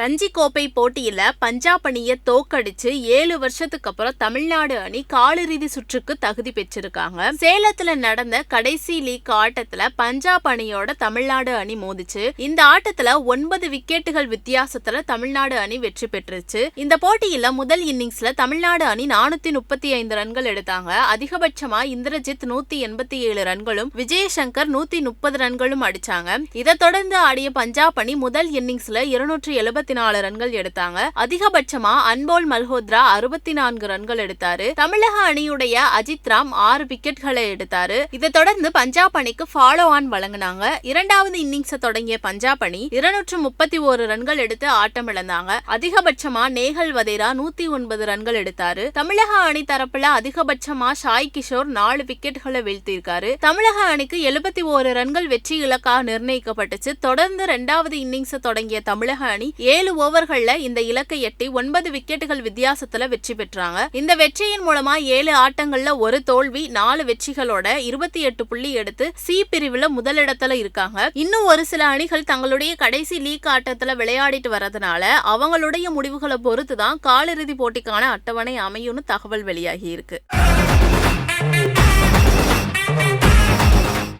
ரஞ்சி கோப்பை போட்டியில பஞ்சாப் அணியை தோக்கடிச்சு ஏழு வருஷத்துக்கு அப்புறம் தமிழ்நாடு அணி காலிறுதி சுற்றுக்கு தகுதி பெற்றிருக்காங்க. சேலத்துல நடந்த கடைசி லீக் ஆட்டத்துல பஞ்சாப் அணியோட தமிழ்நாடு அணி மோதிச்சு இந்த ஆட்டத்துல ஒன்பது விக்கெட்டுகள் வித்தியாசத்துல தமிழ்நாடு அணி வெற்றி பெற்றுச்சு. இந்த போட்டியில முதல் இன்னிங்ஸ்ல தமிழ்நாடு அணி நானூத்தி முப்பத்தி ஐந்து ரன்கள் எடுத்தாங்க. அதிகபட்சமா இந்திரஜித் நூத்தி எண்பத்தி ஏழு ரன்களும் விஜயசங்கர் நூத்தி முப்பது ரன்களும் அடிச்சாங்க. இதை தொடர்ந்து ஆடிய பஞ்சாப் அணி முதல் இன்னிங்ஸ்ல இருநூற்றி எழுபத்தி நாலு ரன்கள் எடுத்தாங்க. அதிகபட்சமா அன்போல் மல்ஹோத்ரா அறுபத்தி நான்கு ரன்கள் எடுத்தாரு. தமிழக அணியுடைய அஜித் ராம் ஆறு விக்கெட்களை எடுத்தாரு. இதை தொடர்ந்து பஞ்சாப் அணிக்கு ஃபாலோ ஆன் வழங்கினாங்க. இரண்டாவது இன்னிங்ஸை தொடங்கிய பஞ்சாப் அணி இருநூற்று முப்பத்தி ஓரு ரன்கள் எடுத்து ஆட்டம் இழந்தாங்க அதிகபட்சமா நேகல் வதேரா நூத்தி ஒன்பது ரன்கள் எடுத்தாரு. தமிழக அணி தரப்புல அதிகபட்சமா ஷாய் கிஷோர் நாலு விக்கெட்களை வீழ்த்தியிருக்காரு. தமிழக அணிக்கு எழுபத்தி ஓரு ரன்கள் வெற்றி இலக்காக நிர்ணயிக்கப்பட்டுச்சு. தொடர்ந்து இரண்டாவது இன்னிங்ஸ் தொடங்கிய தமிழக அணி ஏழு ஓவர்கள்ல இந்த இலக்கை எட்டி ஒன்பது விக்கெட்டுகள் வித்தியாசத்துல வெற்றி பெற்றாங்க. இந்த வெற்றியின் மூலமா ஏழு ஆட்டங்கள்ல ஒரு தோல்வி நாலு வெற்றிகளோட இருபத்தி எட்டு புள்ளி எடுத்து சி பிரிவுல முதலிடத்துல இருக்காங்க. இன்னும் ஒரு சில அணிகள் தங்களுடைய கடைசி லீக் ஆட்டத்துல விளையாடிட்டு வரதுனால அவங்களுடைய முடிவுகளை பொறுத்து தான் காலிறுதி போட்டிக்கான அட்டவணை அமையும்னு தகவல் வெளியாகி இருக்கு.